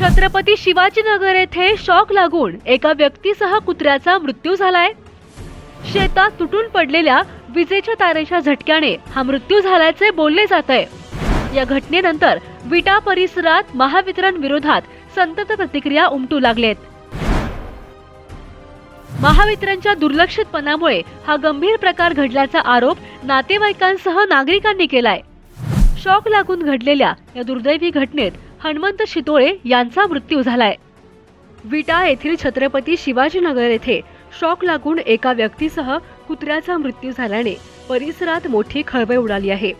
छत्रपती शिवाजीनगर येथे शॉक लागून एका व्यक्तीसह कुत्र्याचा मृत्यू झालाय. शेतात तुटून पडलेल्या विजेच्या तारेच्या झटक्याने हा मृत्यू झाल्याचे बोलले जात आहे या घटनेनंतर विटा परिसरात महावितरण विरोधात संतत प्रतिक्रिया उमटू लागलेत. महावितरणच्या दुर्लक्षितपणामुळे हा गंभीर प्रकार घडल्याचा आरोप नातेवाईकांसह नागरिकांनी केलाय. शॉक लागून घडलेल्या या दुर्दैवी घटनेत हनुमंत शितोळे यांचा मृत्यू झालाय. विटा येथील छत्रपती शिवाजीनगर येथे शॉक लागून एका व्यक्तीसह कुत्र्याचा मृत्यू झाल्याने परिसरात मोठी खळबळ उडाली आहे.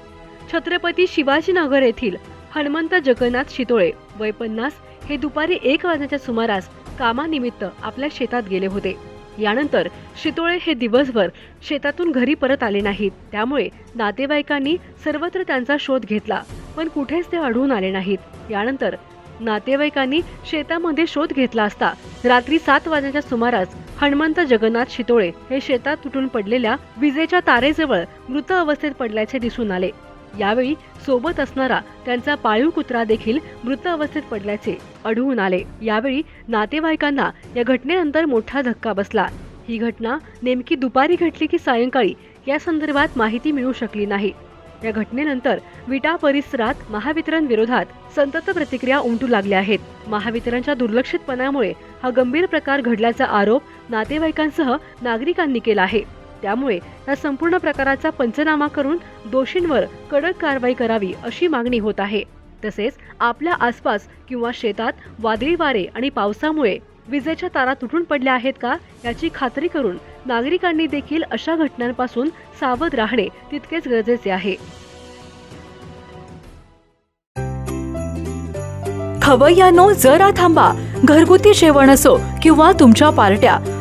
छत्रपती शिवाजीनगर येथील हनुमंत जगन्नाथ शितोळे वय पन्नास हे दुपारी एक वाजण्याच्या सुमारास कामानिमित्त आपल्या शेतात गेले होते. यानंतर शितोळे हे दिवसभर शेतातून घरी परत आले नाहीत. त्यामुळे नातेवाईकांनी सर्वत्र त्यांचा शोध घेतला. पण कुठेच ते आढळून आले नाहीत. यानंतर नातेवाईकांनी शेतामध्ये शोध घेतला असता रात्री सात वाजण्याच्या सुमारास हनुमंत जगन्नाथ शितोळे हे शेतात तुटून पडलेल्या विजेच्या तारेजवळ मृत अवस्थेत पडल्याचे दिसून आले. यावेळी सोबत असणारा त्यांचा पाळीव कुत्रा देखील मृत अवस्थेत पडल्याचे आढळून आले. यावेळी नातेवाईकांना या घटनेनंतर मोठा धक्का बसला. ही घटना नेमकी दुपारी घडली की सायंकाळी? या संदर्भात माहिती मिळू शकली नाही. या घटनेनंतर विटा परिसरात महावितरण विरोधात संतप्त प्रतिक्रिया उमटू लागल्या आहेत. महावितरणच्या दुर्लक्षितपणामुळे हा गंभीर प्रकार घडल्याचा आरोप नातेवाईकांसह नागरिकांनी केला आहे. त्यामुळे या संपूर्ण प्रकाराचा पंचनामा करून दोषींवर कडक कारवाई करावी अशी मागणी होत आहे. तसेच आपल्या आसपास किंवा शेतात वादळी वारे आणि पावसामुळे विजेच्या तारा तुटून पडल्या आहेत का याची खात्री करून नागरिकांनी देखील अशा घटनांपासून सावध राहणे तितकेच गरजेचे आहे. खवय्यानो जरा थांबा. घरगुती जेवण असो किंवा तुमच्या पार्ट्या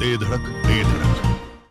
ते धडक